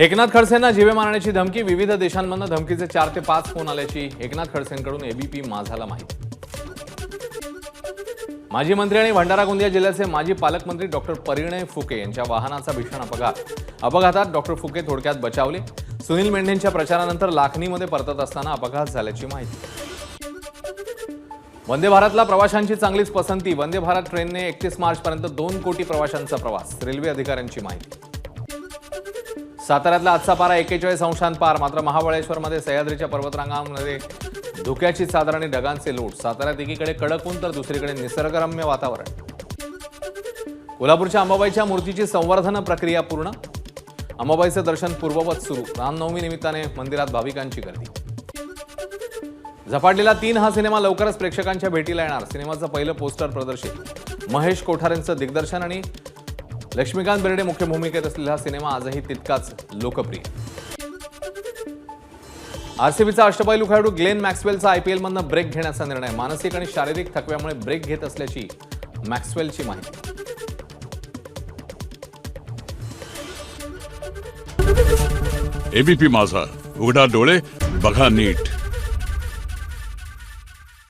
एकनाथ खडसेंना जीवे मारण्याची धमकी विविध देशांमधनं धमकीचे चार ते पाच फोन आल्याची एकनाथ खडसेंकडून एबीपी माझाला माहिती. माजी मंत्री आणि भंडारा गोंदिया जिल्ह्याचे माजी पालकमंत्री डॉक्टर परिणय फुके यांच्या वाहनाचा भीषण अपघात. अपघातात डॉक्टर फुके थोडक्यात बचावले. सुनील मेंढेंच्या प्रचारानंतर लाखनीमध्ये परतत असताना अपघात झाल्याची माहिती. वंदे भारतला प्रवाशांची चांगलीच पसंती. वंदे भारत ट्रेनने एकतीस मार्चपर्यंत दोन कोटी प्रवाशांचा प्रवास. रेल्वे अधिकाऱ्यांची माहिती. साताऱ्यातला आजचा पारा एकेचाळीस अंशांपार मात्र महाबळेश्वरमध्ये सह्याद्रीच्या पर्वतरांगांमध्ये धुक्याची चादर आणि ढगांचे लूट. साताऱ्यात एकीकडे कडक ऊन तर दुसरीकडे निसर्गरम्य वातावरण. कोल्हापूरच्या अंबाबाईच्या मूर्तीची संवर्धन प्रक्रिया पूर्ण. अंबाबाईचं दर्शन पूर्ववत सुरू. रामनवमी निमित्ताने मंदिरात भाविकांची गर्दी. झपाटलेला तीन हा सिनेमा लवकरच प्रेक्षकांच्या भेटीला येणार. सिनेमाचं पहिलं पोस्टर प्रदर्शित. महेश कोठारेंचं दिग्दर्शन आणि लक्ष्मीकांत बेर्डे मुख्य भूमिकेत असलेला हा सिनेमा आजही तितकाच लोकप्रिय. आरसीबीचा अष्टपैलू खेळाडू ग्लेन मॅक्सवेलचा आयपीएलमधनं ब्रेक घेण्याचा निर्णय. मानसिक आणि शारीरिक थकव्यामुळे ब्रेक घेत असल्याची मॅक्सवेलची माहिती. एबीपी माझा. उघडा डोळे बघा नीट.